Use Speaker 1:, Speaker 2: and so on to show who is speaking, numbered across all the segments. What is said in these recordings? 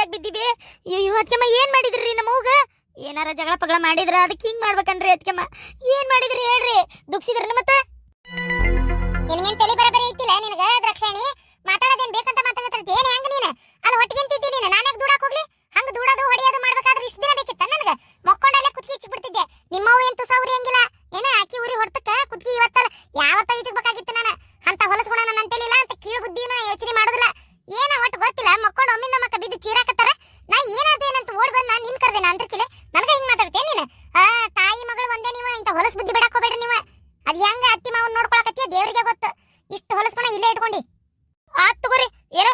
Speaker 1: ಏನಾತ್ ಬಿದ್ದೀವಿ ಅದಕ್ಕೆಮ್ಮ ಏನ್ ಮಾಡಿದ್ರಿ ನಮ್ಮ ಅವ್ಗ? ಏನಾರ ಜಗಳ ಪಗಳ ಮಾಡಿದ್ರ ಅದಕ್ಕೆ ಹಿಂಗ್ ಮಾಡ್ಬೇಕನ್ರಿ ಅದಕ್ಕೆಮ್ಮ ಏನ್ ಮಾಡಿದ್ರಿ ಹೇಳ್ರಿ? ದುಃಖಿಸಿದ್ರಿ ಮತ್ತೆ? ನಿನಗೇನ್ ತಲೆ ಬರಬರಿ ಇತ್ತಿಲ್ಲ ನಿನಗ, ದ್ರಾಕ್ಷಾಣಿ? ಮಾತಾಡೋದೇನ್ ಬೇಕಂತ ಮಾತಾಡತ್ತಿ ಏನ್ ಹೆಂಗ್ ನೀನು? ಅಲ್ಲಿ ಹೊಟ್ಟಿಗೆ ತಿಂತಿ ನೀನು? ನಾನೇ ದುಡಾಕ ಹೋಗ್ಲಿ? ಹಂಗ ದೂಡೋದು, ಹೊಡಿಯೋದು ಮಾಡ್ಬೇಕಾದ್ರೆ ಇಷ್ಟ ದಿನ ಬೇಕಿತ್ತ ನನಗೆ? ಮಕ್ಕೊಂಡಲ್ಲೇ ಕುತ್ಕಿ ಬಿಡ್ತಿದ್ದೆ ನಿಮ್ಮವ್ ಏನ್ ತುಸ ಉರಿ ಹಂಗಿಲ್ಲ ಏನ ಆಕಿ ಉರಿ ಹೊಡ್ತಕ್ಕ ಕುತ್ಕಿ ಇವತ್ತಲ್ಲ ಯಾವತ್ತ ಈಚಬೇಕಾಗಿತ್ತು ನಾನು ಅಂತ ಹೊಲಸ್ಕೊಳ ನನ್ನ ಅಂತೇಳಿಲ್ಲ ಅಂತ ಕೀಳು ಬುದ್ಧಿನ ಯೋಚನೆ ಮಾಡೋದಿಲ್ಲ ಏನ ಒಟ್ಟು ಗೊತ್ತಿಲ್ಲ ಮಕ್ಕೊಂಡು ಒಮ್ಮಿಂದ ಮಕ್ಕ ಬಿದ್ದು ಚೀರಾಕತ್ತಾರ ನಾ ಏನಾದೇನಂತ ಓಡ್ ಬಂದ್ ನಾನ್ ನಿನ್ ಕರ್ದೇನ ಅಂದ್ರಕಿಲೆ ನನಗ ಹಿಂಗ್ ಮಾತಾಡ್ತೇನೆ ನೀನು ಆ ತಾಯಿ ಮಗಳು ಒಂದೇ ನೀವು ಇಂತ ಹೊಲಸ್ ಬುದ್ಧಿ ಬಿಡಕ್ ಹೋಗ್ಬೇಡ್ರಿ ನೀವು ಅದ್ ಹೆಂಗ ಅತ್ತಿ ಮಾವನ್ ನೋಡ್ಕೊಳಕತ್ತೀಯ ದೇವ್ರಿಗೆ ಗೊತ್ತು ಇಷ್ಟು ಹೊಲಸ್ಕೊಣ ಇಲ್ಲೇ ಇಟ್ಕೊಂಡಿ ಆತ್ ತಗೋರಿ ಏನೋ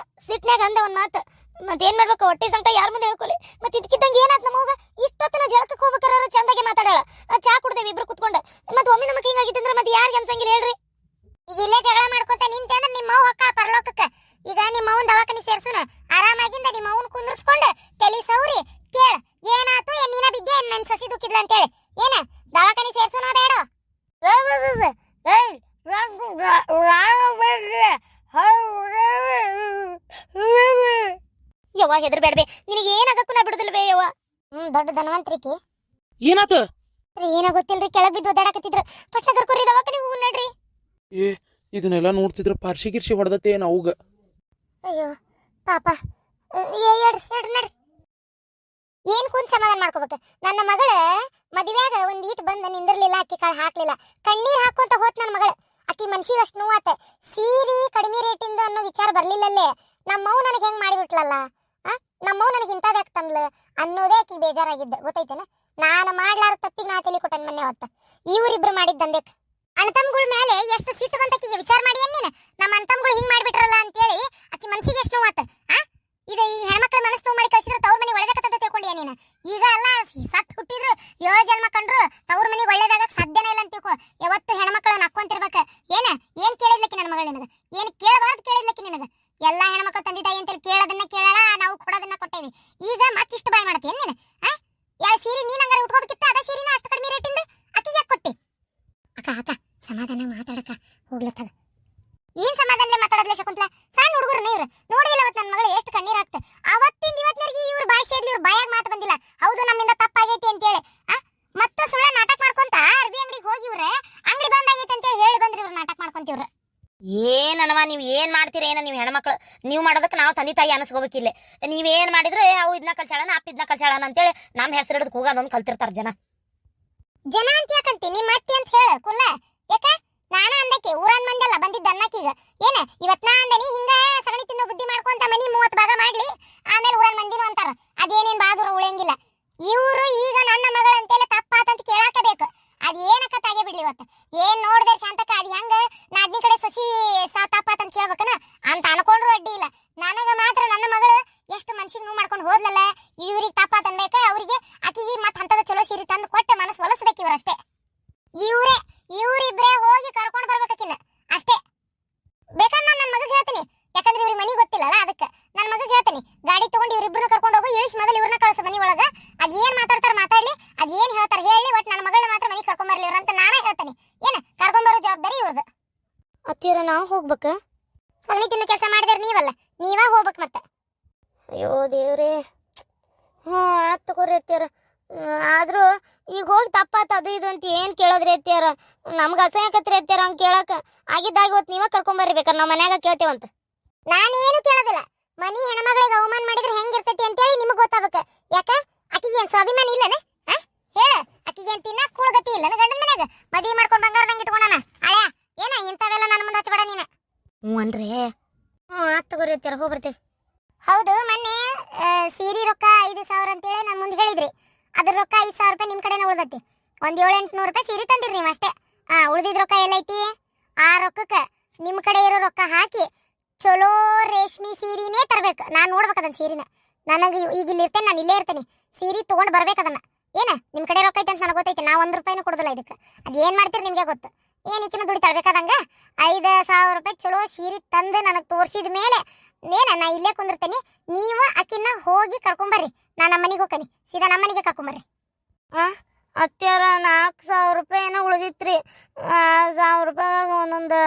Speaker 1: ಅಂದ ಒಂದ್ ಮಾತು ಮತ್ತೇನ್ ಮಾಡ್ಬೇಕು ಹೊಟ್ಟೆ ಸಂಕಟ ಯಾರ ಮುಂದೆ ಹೇಳ್ಕೊಲಿ ಮತ್ತೆ ಇದಕ್ಕಿದ್ದಂಗೆ ಏನಾತ್ ನಮ್ಮವ್ಗ ಇಷ್ಟೊತ್ತಿನ ಜಳಕಕ್ಕೆ ಹೋಗ್ಬೇಕಾರ ಚಂದಾಗೆ ಮಾತಾಡಾಳ ಚಾ ಕುಡ್ದೇವಿ ಇಬ್ರು ಕುತ್ಕೊಂಡ ಮತ್ತೆ ಒಮ್ಮೆ ನಮಗೆ ಹಿಂಗಾಗಿತ್ತು ಅಂದ್ರೆ ಮತ್ತೆ ಯಾರಿಗೆ ಅನ್ಸಂಗಿಲ್ಲ ಹೇಳ್ರಿ ಈಗ ಇಲ್ಲೇ ಜಗಳ ಮಾಡ್ಕೊತ ನಿಂತೆ ಅಂದ್ರೆ ನಿಮ್ಮ ಅವ್ವ ಹೊಕ್ಕ ಪರಲೋಕಕ್ಕ ಈಗ ನಿಮ್ಮ ಅವನ್ ದವಾಖಾನಿ ಸೇರ್ಸೋಣ ಆರಾಮಾಗಿಂದ ನಿಮ್ಮ ಅವ್ವನ್ ಕುಂದ್ರಿಸ್ಕೊಂಡು ತಲೆ ಸೌರಿ ಕೇಳ ಏನಾತು ಏನ್ ನೀನ ಬಿದ್ದೆ ಏನ್ ನನ್ ಸೊಸಿ ದುಕ್ಕಿದ್ಲ ಅಂತೇಳಿ ಏನ ದವಾಖಾನಿ ಸೇರ್ಸೋಣ ಬೇಡ ಯವ್ವ ಹೆದರ್ಬೇಡ್ಬೆ ನಿನಗೆ ಏನಾಗಕ್ಕೂ ನಾ ಬಿಡುದಿಲ್ವೇ ಯವ್ವ? ಹ್ಮ್ ದೊಡ್ಡ ಧನವಂತ್ರಿಕಿ.
Speaker 2: ಏನಾತು?
Speaker 1: ಏನೋ ಗೊತ್ತಿಲ್ರಿ ಕೆಳಗ್ ಬಿದ್ದು ಒದ್ದಾಡಕತ್ತಿದ್ರ. ಪಟ್ನ ಕರ್ಕೊರಿ ದವಾಖಾನೆ ಹೋಗು ನಡ್ರಿ.
Speaker 2: ಏ ಇದನ್ನೆಲ್ಲ ನೋಡ್ತಿದ್ರ ಪಾರ್ಶಿ ಗಿರ್ಶಿ ಹೊಡೆದತ್ತೆ ಏನು ಅವ್ಗ.
Speaker 1: ಅಯ್ಯೋ ಪಾಪ. ಏ ಹೇಳ್ರಿ ಎಡ್ರಿ ನಡ್ರಿ ಏನ್ ಕುಂತ್ ಸಮಾಧಾನ ಮಾಡ್ಕೋಬೇಕು? ನನ್ನ ಮಗಳ ಮದುವೆಯಾಗ ಒಂದ್ ಈಟ್ ಬಂದ ನಿಂದಿರ್ಲಿಲ್ಲ ಅಕ್ಕಿ ಕಾಳು ಹಾಕ್ಲಿಲ್ಲ. ಕಣ್ಣೀರ್ ಹಾಕೊಂತ ಹೋತ್ ನನ್ನ ಮಗಳ. ಅಕ್ಕಿ ಮನ್ಸಿಗೆ ಅಷ್ಟು ನೋವಾತ. ಸೀರಿ ಕಡಿಮೆ ರೇಟಿಂದ ಅನ್ನೋ ವಿಚಾರ ಬರ್ಲಿಲ್ಲಲ್ಲೇ. ನಮ್ಮವ್ ನನಗೆ ಹೆಂಗ್ ಮಾಡಿಬಿಟ್ಲಲ್ಲ? ನಮ್ಮವ್ ನನಗೆ ಇಂಥದ್ದು ಯಾಕೆ ತಂದ್ಲ? ಅನ್ನೋದೇ ಆಕಿ ಬೇಜಾರಾಗಿದ್ದ. ಗೊತ್ತೈತೇನ ನಾನು ಮಾಡ್ಲಾರ ತಪ್ಪಿಗೆ ನಾ ತಲೆ ಕೊಟ್ಟನ್ ಮೊನ್ನೆ ಅವತ್ತ ಇವ್ರಿಬ್ರು ಮಾಡಿದ್ದಂದೇಕ್ ಅಣ್ಣತಮ್ಗಳ ಮೇಲೆ ಎಷ್ಟು ಸಿಟ್ಟು ಬಂತ ಆಕಿಗೆ ವಿಚಾರ ಮಾಡಿ ನೀನು? ನಮ್ಮ ಅಣ್ಣತಮ್ಗಳು ಹಿಂಗ್ ಮಾಡ್ಬಿಟ್ರಲ್ಲ ಅಂತೇಳಿ ಆಕಿ ಮನ್ಸಿಗೆ ಎಷ್ಟು ನೋವಾತ. ಆ? ಇದು ಈ ಹೆಣ್ಮಕ್ಳ ಮನಸ್ಸು ನೋವು ಮಾಡಿ ಕಳಿಸಿದ್ರೆ ತವ್ರ ಮನೆ ಒಳ್ಳೇದಕ್ಕಂತ ತಿಳ್ಕೊಂಡಿಯ ನೀನು? ಈಗ ಅಲ್ಲ ಸತ್ ಹುಟ್ಟಿದ್ರು, ಏಳು ಜನ್ಮ ಕಂಡ್ರು ತವ್ರ ಮನೆಗೆ ಒಳ್ಳೇದಾಗ ಸಾಧ್ಯನೇ ಇಲ್ಲ ಅಂತ ತಿಳ್ಕೊ ಯಾವತ್ತು ಹೆಣ್ಮಕ್ಳ ನಕ್ಕೊಂತಿರ್ಬೇಕ ಏನ ಏನ್ ಕೇಳಿದ್ಲಕ್ಕಿ ನನ್ನ ಮಗಳು ನಿನಗ ಏನ್ ಕೇಳಬಾರ್ದು ಕೇಳಿದ್ಲಕ್ಕಿ ನಿನಗ ಎಲ್ಲಾ ಹೆಣ್ಮಕ್ಳು ತಂದೆ ತಾಯಿ ಅಂತೇಳಿ ಕೇಳೋದನ್ನ ಕೇಳಲ್ಲ ನಾವು ಕೊಡೋದನ್ನ ಕೊಟ್ಟೇವಿ ಈಗ ಮತ್ತಿಷ್ಟು ಬಾಯ್ ಮಾಡ್ತೀಯ ನೀನು ಆ ಯಾ ಸೀರೆ ನೀನ್ ಹಂಗಾರೆ ಉಟ್ಕೋಬೇಕಿತ್ತ ಅದ ಸೀರೆನ ಅಷ್ಟು ಕಡಿಮೆ ರೇಟಿಂದ ಅಕ್ಕಿಗೆ ಯಾಕೆ ಕೊಟ್ಟಿ ಅಕ್ಕ ಅಕ್ಕ ಸಮಾಧಾನ ಮಾತಾಡಕ ಹೋಗ್ಲತ್ತದ ಏನ್ ಸಮಾಧಾನ ಮಾತಾಡದ್ಲೆ ಶಕುಂತಲ ಸಣ್ಣ ಹುಡುಗರು ಇವ್ರು ನೋಡಿದಿಲ್ಲ ಅವತ್ತು ನನ್ನ ಕಣ್ಣೀರ್ ಅವತ್ತಿಂದ ಇವತ್ತಿನವರೆಗೆ ಇವ್ರ ಬಾಯಿ ಸೇಡ್ಲಿ ಇವ್ರ ಬಾಯಾಗ ಮಾತು ಬಂದಿಲ್ಲ. ಹೌದು ನಮ್ಮಿಂದ ತಪ್ಪಾಗೈತಿ ಅಂತೇಳಿ ಮತ್ತೆ ಸುಳ್ಳ ನಾಟಕ ಮಾಡ್ಕೊಂತ ಅರ್ಬಿ ಅಂಗಡಿಗೆ ಹೋಗಿ ಇವ್ರೆ ಅಂಗಡಿ ಬಂದಾಗೈತಿ ಅಂತೇಳಿ ಹೇಳಿ ಬಂದ್ರಿ ಇವ್ರು ನಾಟಕ ಮಾಡ್ಕೊಂತಿವ್ರ.
Speaker 3: ಏನನವ ನೀವು ಏನ್ ಮಾಡ್ತೀರ ಏನ ನೀವು ಹೆಣ್ಮಕ್ಳು? ನೀವು ಮಾಡೋದಕ್ಕೆ ನಾವು ತಂದೆ ತಾಯಿ ಅನಿಸ್ಕೋಬೇಕಿಲ್ಲ. ನೀವೇನ್ ಮಾಡಿದ್ರು ಅವು ಇದನ್ನ ಕಲ್ಸಾಳನ ಅಪ್ಪ ಇದನ್ನ ಕಲ್ಸಾಳನ ಅಂತೇಳಿ ನಮ್ಮ ಹೆಸರು ಹಿಡಿದು ಕೂಗೋದೊಂದು ಕಲ್ತಿರ್ತಾರ ಜನ.
Speaker 1: ಜನ ಅಂತ ಯಾಕಂತಿ? ನಿಮ್ಮ ಅತ್ತಿ ಅಂತ ಹೇಳ ಕುಲ್ಲ. ಯಾಕ? ನಾನ ಅಂದಕ್ಕೆ, ಊರನ್ ಮಂದೆಲ್ಲ ಬಂದಿದ್ದ ಅನ್ನಕ್ಕೀಗ ಏನ, ಇವತ್ ನಾ ಅಂದನಿ ಹಿಂಗ ಸಗಣಿ ತಿನ್ನೋ ಬುದ್ಧಿ ಮಾಡ್ಕೊಂತ ಮನಿ ಮೂವತ್ ಭಾಗ ಮಾಡ್ಲಿ, ಆಮೇಲೆ ಊರನ್ ಮಂದಿನು ಅಂತಾರ. ಅದೇನೇನ್ ಬಾದೂರ ಉಳಿಯಂಗಿಲ್ಲ. ಇವ್ರು ಈಗ ನನ್ನ ಮಗಳ ಅಂತೇಳಿ ತಪ್ಪಾತಂತ ಕೇಳಾಕ ಬೇಕು ಅದ್ ಏನಕ್ಕ ತಾಗೆ ಬಿಡ್ಲಿ ಇವತ್ತ? ಏನ್ ನೋಡಿದ್ರೆ ಶಾಂತಕ ಅದ್ ಹೆಂಗ? ನಾ ಅದ್ನಿ ಕಡೆ ಸೊಸಿ, ಸಾ ತಪ್ಪಾತಂತ ಕೇಳ್ಬೇಕನ ಅಂತ ಅನ್ಕೊಂಡ್ರು ಅಡ್ಡಿ ಇಲ್ಲ ನನಗ ಮಾತ್ರ ನನ್ನ ಮಗಳು ಎಷ್ಟು ಮನ್ಸಿಗೆ ನೋವು ಮಾಡ್ಕೊಂಡು ಹೋದ್ಲಲ್ಲ ಇವ್ರಿಗೆ ತಪ್ಪಾತ ಅನ್ಬೇಕ ಅವ್ರಿಗೆ ಆಕಿಗೆ ಮತ್ ಅಂತದ ಚಲೋ ಸೀರೆ ತಂದು ಕೊಟ್ಟು ಮನಸ್ಸು ಒಲಿಸ್ಬೇಕು ಇವ್ರಷ್ಟೇ ಇವ್ರೇ ಇವ್ರಿಬ್ರೇ ಹೋಗಿ ಕರ್ಕೊಂಡು ಬರ್ಬೇಕಕಿನ್ನ ಅಷ್ಟೇ ಬೇಕಾದ್ರೆ ನಾನು ನನ್ನ ಮಗಗೆ ಹೇಳ್ತೀನಿ ಯಾಕಂದ್ರೆ ಇವ್ರಿಗೆ ಮನಿ ಗೊತ್ತಿಲ್ಲಲ್ಲ ಅದಕ್ಕೆ ನನ್ನ ಮಗಗೆ ಹೇಳ್ತೀನಿ ಗಾಡಿ ತಗೊಂಡು ಇವ್ರಿಬ್ರನ್ನ ಕರ್ಕೊಂಡು ಹೋಗು ಇಳಿಸಿ ಮೊದಲು ಇವ್ರನ್ನ ಕಳಿಸು ಮನಿ ಒಳಗ ಅದ್ ಏನ್ ಮಾತಾಡ್ತಾರ ಮಾತಾಡ್ಲಿ ಅದ್ ಏನ್ ಹೇಳ್ತಾರ ಹೇಳಿ ಒಟ್ ನನ್ನ ಮಗಳನ್ನ ಮಾತ್ರ ಮನಿ ಕರ್ಕೊಂಡ್ ಬರ್ಲಿ ಇವ್ರಂತ ನಾನೇ ಹೇಳ್ತೀನಿ ಏನ ಕರ್ಕೊಂಡ್ ಬರೋ ಜವಾಬ್ದಾರಿ ಇವ್ರದ್ದು
Speaker 3: ಅತ್ತಿರ ನಾವು ಹೋಗ್ಬೇಕ?
Speaker 1: ಸಗಣಿ ತಿನ್ನೋ ಕೆಲಸ ಮಾಡಿದ್ರೆ ನೀವಲ್ಲ ನೀವಾಗ ಹೋಗ್ಬೇಕು ಮತ್ತೆ?
Speaker 3: ಅಯ್ಯೋ ದೇವ್ರಿ. ಹ್ಞೂ ಆತ್ ತಗೋರಿ ಅತ್ತಿಯರ. ಆದರೂ ಈಗ ಹೋಗಿ ತಪ್ಪಾತ ಅದು ಇದು ಅಂತ ಏನು ಕೇಳೋದ್ರಿ ಅತ್ತಿಯರ? ನಮ್ಗೆ ಅಸಹ್ಯಕತ್ರಿ ಅತ್ತಿಯರ ಅವ್ನು ಕೇಳಕ. ಆಗಿದ್ದಾಗ ಇವತ್ತು ನೀವೇ ಕರ್ಕೊಂಬರ್ರಿ ಬೇಕಾರೆ ನಾವು ಮನ್ಯಾಗ ಕೇಳ್ತೇವಂತ.
Speaker 1: ನಾನೇನು ಕೇಳೋದಿಲ್ಲ. ಮನಿ ಹೆಣ್ಮಗಳಿಗೆ ಅವಮಾನ ಮಾಡಿದ್ರೆ ಹೆಂಗಿರ್ತೈತಿ ಅಂತೇಳಿ ನಿಮಗೆ ಗೊತ್ತಾಗಬೇಕು. ಯಾಕ? ಆಕಿಗೆ ಏನು ಸ್ವಾಭಿಮಾನ ಇಲ್ಲನ? ಹೇಳ. ಆಕಿಗೆ ಏನು ತಿನ್ನಕ್ಕೆ ಕೂಳ್ಗತಿ ಇಲ್ಲನ ಗಂಡನ ಮನೆಗೆ ಮದುವೆ ಮಾಡ್ಕೊಂಡು ಬಂಗಾರದಂಗೆ ಇಟ್ಕೊಂಡಾನ? ಅಳ್ಯಾ ಏನ ಇಂಥವೆಲ್ಲ ನನ್ನ ಮುಂದೆ ಹಚ್ಚಬೇಡ ನೀನು.
Speaker 3: ಹ್ಞೂ ಅನ್ರಿ. ಹ್ಞೂ ಆತ್ ತಗೋರಿ ಹೋಗಿ ಬರ್ತೀವಿ.
Speaker 1: ಹೌದು ಮೊನ್ನೆ ಸೀರೆ ರೊಕ್ಕ ಐದು ಸಾವಿರ ಅಂತೇಳಿ ನನ್ನ ಮುಂದೆ ಹೇಳಿದ್ರಿ. ಅದ್ರ ರೊಕ್ಕ ಐದು ಸಾವಿರ ರೂಪಾಯಿ ನಿಮ್ಮ ಕಡೆನೇ ಉಳ್ದೈತಿ.
Speaker 4: ಒಂದು ಏಳು ಎಂಟ್ನೂರು ರೂಪಾಯಿ ಸೀರೆ ತಂದಿರಿ ನೀವು ಅಷ್ಟೇ. ಹಾಂ ಉಳ್ದಿದ ರೊಕ್ಕ ಎಲ್ಲೈತಿ? ಆ ರೊಕ್ಕಕ್ಕೆ ನಿಮ್ಮ ಕಡೆ ಇರೋ ರೊಕ್ಕ ಹಾಕಿ ಚಲೋ ರೇಷ್ಮೆ ಸೀರೆನೇ ತರಬೇಕು. ನಾನು ನೋಡ್ಬೇಕು ಅದನ್ನ ಸೀರೆನ. ನನಗೆ ಈಗ ಇಲ್ಲಿ ಇರ್ತೇನೆ ನಾನು ಇಲ್ಲೇ ಇರ್ತೇನೆ. ಸೀರೆ ತೊಗೊಂಡು ಬರ್ಬೇಕು ಅದನ್ನ. ಏನ ನಿಮ್ಮ ಕಡೆ ರೊಕ್ಕ ಐತೆ ಅಂತ ನನಗೆ ಗೊತ್ತೈತಿ. ನಾ ಒಂದು ರೂಪಾಯಿನೂ ಕೊಡೋದಿಲ್ಲ ಇದಕ್ಕೆ. ಅದು ಏನು ಮಾಡ್ತೀರಿ ನಿಮಗೆ ಗೊತ್ತು. ಏನ್ ಈಕಿನ ದುಡಿ ತಳ್ಬೇಕಾದಂಗ? ಐದು ಸಾವಿರ ರೂಪಾಯಿ ಚಲೋ ಸೀರೆ ತಂದು ನನಗೆ ತೋರಿಸಿದ ಮೇಲೆ ಏನ ನಾ ಇಲ್ಲೇ ಕುಂದಿರ್ತೇನೆ. ನೀವು ಆಕಿನ ಹೋಗಿ ಕರ್ಕೊಂಬರ್ರಿ. ನಾ ನಮ್ಮ ಮನೆಗೆ ಹೋಗ್ತೀನಿ. ಸೀದಾ ನಮ್ಮ ಮನೆಗೆ ಕರ್ಕೊಂಬರ್ರಿ.
Speaker 1: ಅತ್ಯಾರ ನಾಲ್ಕು ಸಾವಿರ ರೂಪಾಯಿ ಏನೋ ಉಳಿದಿತ್ರಿ. ಸಾವಿರ ರೂಪಾಯಿ ಒಂದೊಂದು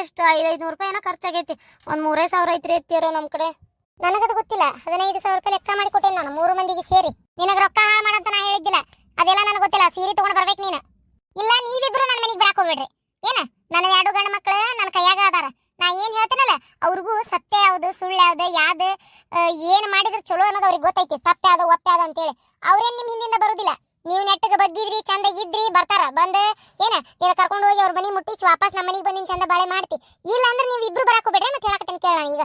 Speaker 1: ಎಷ್ಟು? ಐದು ಐದುನೂರು ರೂಪಾಯಿ ಏನೋ ಖರ್ಚಾಗೈತಿ. ಒಂದು ಮೂರೇ ಸಾವಿರ ಐತ್ರಿ ಅತ್ಯಾರ ನಮ್ಮ ಕಡೆ.
Speaker 4: ನನಗದು ಗೊತ್ತಿಲ್ಲ. ಹದಿನೈದು ಸಾವಿರ ರೂಪಾಯಿ ಲೆಕ್ಕ ಮಾಡಿ ಕೊಟ್ಟೇನೆ ನಾನು. ಮೂರು ಮಂದಿಗೆ ಸೇರಿ. ನಿನಗೆ ರೊಕ್ಕ ಹಾಳು ಮಾಡಂತ ನಾ ಹೇಳಿದ್ದಿಲ್ಲ. ಅದೆಲ್ಲ ನನಗೆ ಗೊತ್ತಿಲ್ಲ. ಸೀರೆ ತೊಗೊಂಡು ಬರ್ಬೇಕು ನೀನು. ಇಲ್ಲ, ನೀವಿಬ್ರು ನನ್ನ ಮನೆಗೆ ಬರಾಕ್ ಹೋಗ್ಬೇಡ್ರಿ. ಏನ? ನನ್ನ ಎರಡು ಗಂಡ ಮಕ್ಕಳು ನನ್ನ ಕೈಯಾಗ ಅದಾರ. ನಾ ಏನ್ ಹೇಳ್ತೇನಲ್ಲ, ಅವ್ರಿಗೂ ಸತ್ಯ ಯಾವ್ದು, ಸುಳ್ಳು ಯಾವ್ದು ಯಾವ್ದು ಏನು ಮಾಡಿದ್ರೆ ಚಲೋ ಅನ್ನೋದು ಅವ್ರಿಗೆ ಗೊತ್ತೈತಿ. ತಪ್ಪ ಯಾವ್ದು ಒಪ್ಪ ಯಾವ್ದು ಅಂತೇಳಿ. ಅವ್ರೇನ್ ನಿಮ್ ಹಿಂದಿಂದ ಬರುದಿಲ್ಲ. ನೀವು ನೆಟ್ಟಗೆ ಬಗ್ಗಿದ್ರಿ ಚಂದಾಗಿದ್ರಿ ಬರ್ತಾರ. ಬಂದು, ಏನ ನೀನು ಕರ್ಕೊಂಡು ಹೋಗಿ ಅವ್ರ ಮನೆ ಮುಟ್ಟಿಸಿ ವಾಪಸ್ ನಮ್ಮ ಮನೆಗೆ ಬಂದಿನ ಚಂದ ಬಾಳೆ ಮಾಡ್ತಿ. ಇಲ್ಲ ಅಂದ್ರೆ ನೀವು ಇಬ್ರು ಬರಾಕ್ ಹೋಗ್ಬೇಡ್ರಿ ಅಂತ ಹೇಳಕತ್ತೇನೆ ಕೇಳೋಣ ಈಗ.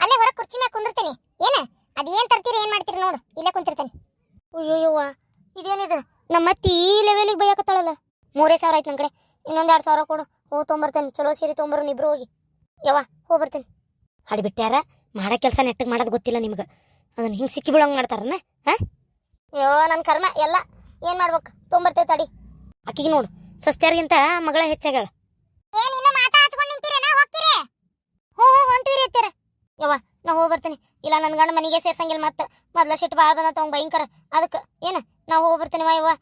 Speaker 4: ಅಲ್ಲೇ ಹೊರಗೆ ಕುರ್ಚಿ ಮ್ಯಾಗ ಕುಂದಿರ್ತೀನಿ. ಏನ? ಅದೇನ್ ತರ್ತೀರಿ, ಏನ್ ಮಾಡ್ತೀರಿ ನೋಡು. ಇಲ್ಲೇ ಕುಂತಿರ್ತೇನೆ.
Speaker 1: ಅಯ್ಯೋಯ್ಯವ್ವ, ಇದೇನಿದು? ನಮ್ಮ ಅತ್ತಿ ಈ ಲೆವೆಲಿಗೆ ಬೈಯಕತ್ತಾಳಲ್ಲ. ಮೂರೇ ಸಾವಿರ ಆಯ್ತು ನನ್ನ ಕಡೆ. ಇನ್ನೊಂದು ಎರಡು ಸಾವಿರ ಕೊಡು. ಹೂ ತೊಗೊಂಬರ್ತೇನೆ ಚಲೋ ಸೀರೆ ತೊಂಬರು ಇಬ್ರು ಹೋಗಿ. ಯವ್ವ ಹೋಗಿ ಬರ್ತೇನೆ.
Speaker 3: ಹಾಡಿಬಿಟ್ಟ್ಯಾರ ಮಾಡೋ ಕೆಲಸ ನೆಟ್ಟಗೆ ಮಾಡೋದು ಗೊತ್ತಿಲ್ಲ ನಿಮ್ಗೆ. ಅದನ್ನ ಹಿಂಗೆ ಸಿಕ್ಕಿ ಬಿಡೋಂಗೆ ಮಾಡ್ತಾರನ, ಹಾಂ?
Speaker 1: ಅಯ್ಯೋ ನನ್ನ ಕರ್ಮ ಎಲ್ಲ ಏನು ಮಾಡ್ಬೇಕು? ತೊಗೊಂಬರ್ತೇವೆ ತಡಿ
Speaker 3: ಆಕಿಗೆ ನೋಡು ಸ್ವಸ್ತ್ಯಾರಿಗಿಂತ ಮಗಳ ಹೆಚ್ಚಾಗ್ಯಾಳ.
Speaker 1: ಯವ್ವ, ನಾ ಹೋಗಿ ಇಲ್ಲ ನನ್ನ ಗಂಡ ಮನೆಗೆ ಸೇರ್ಸಂಗಿಲ್ಲ ಮತ್ತೆ. ಮೊದಲ ಶಿಟ್ ಭಾಳ ಬಂದ ಭಯಂಕರ. ಅದಕ್ಕೆ ಏನು? ನಾ ಹೋಗಿ ಬರ್ತೀನಿ ಯವ್ವ.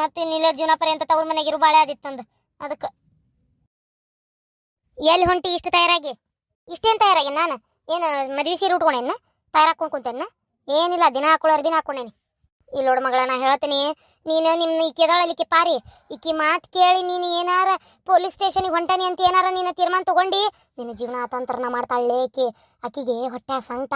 Speaker 1: ಮತ್ತೆ ಇಲ್ಲೇ ಜೀವನ ಪರ್ಯಂತ ತವ್ರ ಮನೆಗಿರು ಬಾಳೆ ಆದಿತ್ತಂದು ಅದಕ್ಕೆ ಎಲ್ಲಿ ಹೊಂಟಿ ಇಷ್ಟು ತಯಾರಾಗಿ? ಇಷ್ಟೇನು ತಯಾರಾಗಿ? ನಾನು? ಏನು, ಮದ್ವೆ ಸೀರೆ ಉಟ್ಕೊಂಡೇನ ತಯಾರಾಕೊಂಡು ಕುಂತೇನ ಏನಿಲ್ಲ, ದಿನ ಹಾಕೊಳ್ಳೋ ಅರ್ಬಿನ ಹಾಕೊಂಡೇನಿ. ಇಲ್ಲಿ ನೋಡು ಮಗಳ, ನಾ ಹೇಳ್ತೀನಿ, ನೀನು ನಿಮ್ಮ ಈಕೆದಾಳಲಿಕ್ಕೆ ಪಾರಿ. ಈಕಿ ಮಾತು ಕೇಳಿ ನೀನು ಏನಾರ ಪೊಲೀಸ್ ಸ್ಟೇಷನಿಗೆ ಹೊಂಟಾನಿ ಅಂತ ಏನಾರ ನೀನು ತೀರ್ಮಾನ ತಗೊಂಡು, ನಿನ್ನ ಜೀವನ ಅತಂತ್ರನ ಮಾಡ್ತಾಳೆ ಆಕಿ ಆಕಿಗೆ ಹೊಟ್ಟೆ ಸಂಕಟ,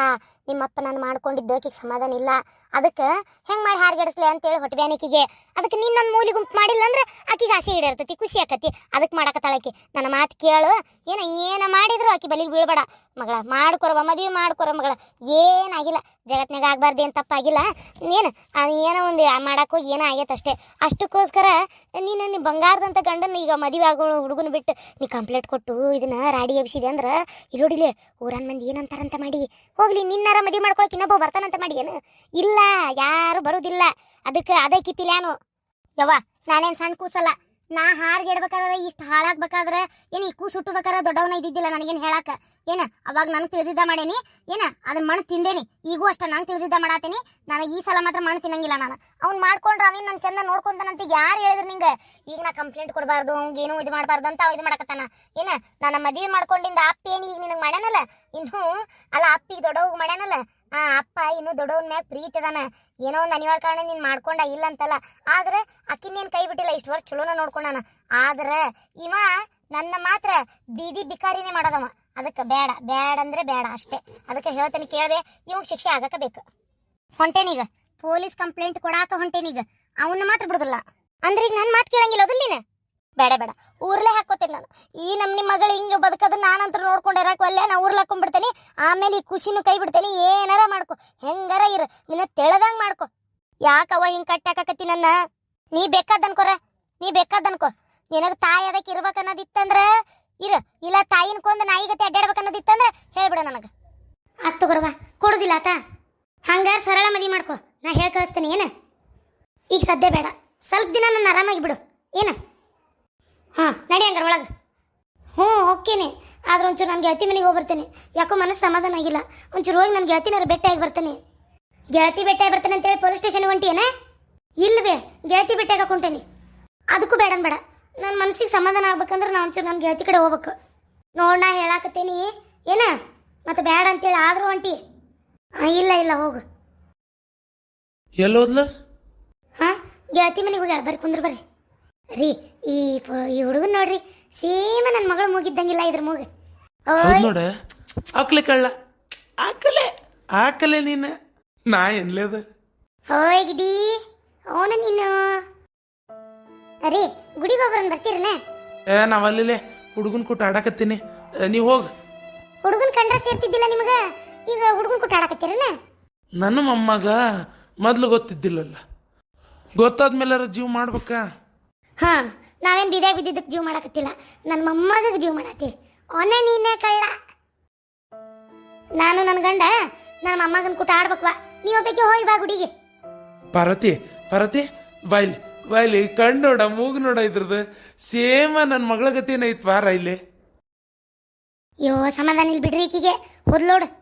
Speaker 1: ನಿಮ್ಮಪ್ಪ ನಾನು ಮಾಡ್ಕೊಂಡಿದ್ದ ಆಕಿಗೆ ಸಮಾಧಾನ ಇಲ್ಲ. ಅದಕ್ಕೆ ಹೆಂಗೆ ಮಾಡಿ ಹಾರ್ಗೆಡಿಸ್ಲಿ ಅಂತೇಳಿ ಹೊಟ್ಟೆ ಬ್ಯಾನಿಕಿಗೆ ಅದಕ್ಕೆ ನೀನು ನನ್ನ ಮೂಲಿ ಗುಂಪು ಮಾಡಿಲ್ಲ ಅಂದ್ರೆ ಆಕಿಗೆ ಆಸೆ ಈಡೇರ್ತೈತಿ, ಖುಷಿ ಆಕತಿ. ಅದಕ್ಕೆ ಮಾಡಕತ್ತಾಳಕಿ ನನ್ನ ಮಾತು ಕೇಳು. ಏನ ಏನ ಮಾಡಿದ್ರು ಆಕಿ ಬಲಿಗೆ ಬೀಳ್ಬೇಡ. ಮಗಳ ಮಾಡ್ಕೊರವ ಮದುವೆ ಮಾಡ್ಕೊರ ಮಗಳ. ಏನಾಗಿಲ್ಲ. ಜಗತ್ನಾಗ ಆಗಬಾರ್ದು ಏನು ತಪ್ಪಾಗಿಲ್ಲ. ಏನು ಏನೋ ಒಂದು ಮಾಡಕ್ಕೆ ಹೋಗಿ ಏನೋ ಆಗೈತೆ ಅಷ್ಟೇ. ಅಷ್ಟಕ್ಕೋಸ್ಕರ ನೀನು ನೀ ಬಂಗಾರದಂತ ಗಂಡನ ಈಗ ಮದುವೆ ಆಗೋ ಹುಡುಗನ ಬಿಟ್ಟು ನೀ ಕಂಪ್ಲೇಂಟ್ ಕೊಟ್ಟು ಇದನ್ನ ರಾಡಿ ಎಬ್ಸಿದೆ ಅಂದ್ರೆ ಇರೋಡಿಲೆ ಊರನ್ ಮಂದಿ ಏನಂತಾರಂತ ಮಾಡಿ. ಹೋಗ್ಲಿ, ನಿನ್ನಾರ ಮದುವೆ ಮಾಡ್ಕೊಳಕ್ ಇನ್ನೊಬ್ಬ ಬರ್ತಾನಂತ ಮಾಡಿ ಏನು? ಇಲ್ಲ, ಯಾರು ಬರುದಿಲ್ಲ. ಅದಕ್ಕೆ ಅದಕ್ಕೆ ಪಿಲ್ಯಾನು ಯವ್ವ, ನಾನೇನು ಸಣ್ಣ ಕೂಸಲ್ಲ. ನಾ ಹಾರ್ಗೆಡ್ಬೇಕಾದ್ರೆ ಇಷ್ಟು ಹಾಳಾಗ್ಬೇಕಾದ್ರೆ, ಏನು ಈ ಕೂಸು ಹುಟ್ಟಬೇಕಾದ್ರೆ ದೊಡ್ಡವನ ಇದ್ದಿದ್ದಿಲ್ಲ ನನಗೇನು ಹೇಳಾಕ? ಏನ, ಅವಾಗ ನನಗೆ ತಿಳಿದಿದ್ದ ಮಾಡೇನಿ, ಏನ ಅದನ್ನ ಮಣ್ಣು ತಿಂದೇನಿ, ಈಗೂ ಅಷ್ಟ ನಂಗೆ ತಿಳಿದಿದ್ದ ಮಾಡಾತೀನಿ, ನನಗೆ ಈ ಸಲ ಮಾತ್ರ ಮಣ್ಣು ತಿನ್ನಂಗಿಲ್ಲ ನಾನು. ಅವ್ನು ಮಾಡ್ಕೊಂಡ್ರ ಅವನ್ ನನ್ನ ಚಂದ ನೋಡ್ಕೊಂತಾನಂತ ಯಾರು ಹೇಳಿದ್ರು ನಿಂಗೆ? ಈಗ ನಾ ಕಂಪ್ಲೇಂಟ್ ಕೊಡಬಾರ್ದು ಏನು ಇದು ಮಾಡಬಾರ್ದು ಅಂತ ಇದು ಮಾಡಕತ್ತಾನ. ಏನ ನಾನು ಮದುವೆ ಮಾಡ್ಕೊಂಡಿಂದ ಅಪ್ಪ ಏನು ಈಗ ನಿನಗೆ ಮಾಡ್ಯಾನಲ್ಲ? ಇನ್ನು, ಅಲ್ಲ ಅಪ್ಪಿಗೆ ದೊಡ್ಡವಾಗ ಮಾಡ್ಯಾನಲ್ಲ? ಆ ಅಪ್ಪ ಇನ್ನು ದೊಡ್ಡವನ ಮ್ಯಾಗ ಪ್ರೀತಿ ಅದಾನ. ಏನೋ ಒಂದು ಅನಿವಾರ್ಯ ಕಾರಣ ನೀನು ಮಾಡ್ಕೊಂಡ ಇಲ್ಲ ಅಂತಲ್ಲ. ಆದ್ರೆ ಅಕ್ಕಿನೇನು ಕೈ ಬಿಟ್ಟಿಲ್ಲ, ಇಷ್ಟು ವರ್ಷ ಚಲೋನ ನೋಡ್ಕೊಂಡಾನ. ಆದ್ರೆ ಇವ ನನ್ನ ಮಾತ್ರ ಬೀದಿ ಬಿಕಾರಿನೇ ಮಾಡೋದವ. ಅದಕ್ಕೆ ಬೇಡ ಬೇಡ ಅಂದ್ರೆ ಬೇಡ ಅಷ್ಟೇ. ಅದಕ್ಕೆ ಹೇಳ್ತೇನೆ ಕೇಳ್ದೆ ಇವಂಗ್ ಶಿಕ್ಷೆ ಆಗಕ ಬೇಕು. ಹೊಂಟೇನೀಗ? ಪೊಲೀಸ್ ಕಂಪ್ಲೇಂಟ್ ಕೊಡಾಕ ಹೊಂಟೇನೀಗ? ಅವನ್ನ ಮಾತ್ರ ಬಿಡುದಿಲ್ಲ. ಅಂದ್ರೆ ಈಗ ನನ್ನ ಮಾತು ಕೇಳಂಗಿಲ್ಲ ಅದಿಲ್ಲ ಬೇಡ ಬೇಡ. ಊರ್ಲೇ ಹಾಕೋತೇನೆ ನಾನು. ಈ ನಮ್ಮ ನಿಮ್ಮ ಮಗಳು ಹಿಂಗೆ ಬದುಕದ, ನಾನಂತರ ನೋಡ್ಕೊಂಡು ಇರಕ್ಕೆ ಒಲ್ಲೆ, ನಾ ಊರ್ಲ ಹಾಕೊಂಡ್ಬಿಡ್ತೇನೆ ಆಮೇಲೆ ಈ ಖುಷಿನೂ ಕೈ ಬಿಡ್ತೇನೆ. ಏನಾರ ಮಾಡ್ಕೊ. ಹೆಂಗಾರ ಇರು. ನಿನ್ನ ತೆಳದಂಗ್ ಮಾಡ್ಕೊ. ಯಾಕವ್ವ ಹಿಂಗೆ ಕಟ್ಟಾಕತ್ತಿ ನನ್ನ? ನೀ ಬೇಕಾದ್ ಅನ್ಕೋರ ನೀ ಬೇಕಾದ್ ಅನ್ಕೋ ನಿನಗ ತಾಯಿ ಅದಕ್ಕೆ ಇರ್ಬೇಕನ್ನೋದಿತ್ತಂದ್ರೆ, ಇರು. ಇಲ್ಲ ತಾಯಿನ ಕೊಂದು ನಾಯಿಗತೆ ಅಡ್ಡಾಡ್ಬೇಕು ಅನ್ನೋದಿತ್ತಂದ್ರ ಹೇಳ್ಬಿಡ ನನಗೆ. ಅತ್ತು ತಗೋರವ ಕೊಡುದಿಲ್ಲ ಆತ. ಹಂಗಾರ ಸರಳ ಮದಿ ಮಾಡ್ಕೊ. ನಾ ಹೇಳಿ ಕಳಿಸ್ತೀನಿ, ಏನು? ಈಗ ಸದ್ಯ ಬೇಡ. ಸ್ವಲ್ಪ ದಿನ ನನ್ನ ಆರಾಮಾಗಿ ಬಿಡು. ಏನ? ಹಾ ನಡಿ ಹಂಗಾರೆ ಒಳಗೆ. ಹ್ಞೂ ಹೋಗ್ತೀನಿ. ಆದ್ರೆ ಒಂಚೂರು ನನ್ನ ಗೆಳತಿ ಮನೆಗೆ ಹೋಗಿ ಬರ್ತೇನೆ ಯಾಕೋ ಮನಸ್ಸು ಸಮಾಧಾನ ಆಗಿಲ್ಲ. ಒಂಚೂರು ಹೋಗಿ ನನ್ನ ಗೆಳತಿನಾರ ಭೇಟಿಯಾಗಿ ಬರ್ತೇನೆ. ಗೆಳತಿ ಭೇಟಿಯಾಗಿ ಬರ್ತೇನೆ ಅಂತೇಳಿ ಪೊಲೀಸ್ ಸ್ಟೇಷನ್ಗೆ ಹೊಂಟಿಯೇನೆ? ಇಲ್ಲವೇ ಗೆಳತಿ ಭೇಟಿಯಾಗ ಹೊಂಟೇನಿ ಅದಕ್ಕೂ ಬೇಡ ಬೇಡ. ನನ್ನ ಮನಸ್ಸಿಗೆ ಸಮಾಧಾನ ಆಗ್ಬೇಕಂದ್ರೆ ನಾನು ಒಂಚೂರು ನನ್ನ ಗೆಳತಿ ಕಡೆ ಹೋಗ್ಬೇಕು. ನೋಡೋಣ ಹೇಳಾಕತ್ತೇನಿ. ಏನ? ಮತ್ತೆ ಬೇಡ ಅಂತೇಳಿ ಆದ್ರೂ ಹೊಂಟಿ. ಇಲ್ಲ ಇಲ್ಲ ಹೋಗು.
Speaker 2: ಎಲ್ಲೋದ್ಲ?
Speaker 1: ಹಾ ಗೆಳತಿ ಮನೆಗೆ ಹೋಗ್ಯಾಳ. ಬರ್ರಿ ಕುಂದ್ರ ಬರ್ರಿ. ರೀ ಈ ಈ ಹುಡುಗನ್ ನೋಡ್ರಿ ಸೇಮ ನನ್ನ ಮಗಳು ಮೂಗಿದ್ದಂಗಿಲ್ಲ ಇದ್ರ ಮೂಗ.
Speaker 2: ಹೌದ್ ನೋಡ ಆಕ್ಲೆ ಕಳ್ಳ. ಆಕಲೆ ಆಕಲೆ ನೀನ. ನಾ ಎನ್ಲೇದ
Speaker 1: ಹೋಗಿದಿ ಅವನ ನೀನು. ರೀ ಗುಡಿಗೆ ಹೋಗ್ಬರನ್ ಬರ್ತೀರನ?
Speaker 2: ಏ ನಾವಲ್ಲಿಲೆ ಹುಡುಗನ್ ಕೊಟ್ಟು ಆಡಾಕತ್ತೀನಿ. ನೀವ್ ಹೋಗ್.
Speaker 1: ಹುಡುಗನ್ ಕಂಡ್ರ ಸೇರ್ತಿದ್ದಿಲ್ಲ ನಿಮಗ? ಈಗ ಹುಡುಗನ್ ಕೊಟ್ಟು ಆಡಕತ್ತೀರನ?
Speaker 2: ನನ್ನ ಮೊಮ್ಮಗ ಮೊದ್ಲು ಗೊತ್ತಿದ್ದಿಲ್ಲಲ್ಲ. ಗೊತ್ತಾದ್ಮೇಲಾರ ಜೀವ ಮಾಡ್ಬೇಕಾ?
Speaker 1: ಹಾ ನಾವೇನ್ ಬಿದೆ ಬಿದ್ದಿದ್ದಕ್ಕೆ ಜೀವ ಮಾಡಕತ್ತಿಲ್ಲ. ನನ್ನ ಮೊಮ್ಮಗಗೆ ಜೀವ ಮಾಡತ್ತಿ. ಒನ್ನೆ ನೀನೇ ಕಳ್ಳ. ನಾನು ನನ್ನ ಗಂಡ ನನ್ನ ಮೊಮ್ಮಗನ ಕೂಟ ಆಡ್ಬೇಕು ಬಾ. ನೀವ್ ಒಬ್ಬಕ್ಕೆ ಹೋಗಿ ಬಾ ಗುಡಿಗೆ.
Speaker 2: ಪರತಿ ಪರತಿ ಬಾಯ್ಲಿ ಬಾಯ್ಲಿ ಕಣ್ಣು ನೋಡ ಮೂಗು ನೋಡ ಇದ್ರದ್ದು. ಸೇಮ ನನ್ನ ಮಗಳ ಗತಿನ ಐತ್ ಬಾರ ಇಲ್ಲಿ
Speaker 1: ಅಯ್ಯೋ ಸಮಾಧಾನ ಇಲ್ಲಿ ಬಿಡ್ರಿ ಈಕಿಗೆ. ಹೋದ್ಲೋಡು.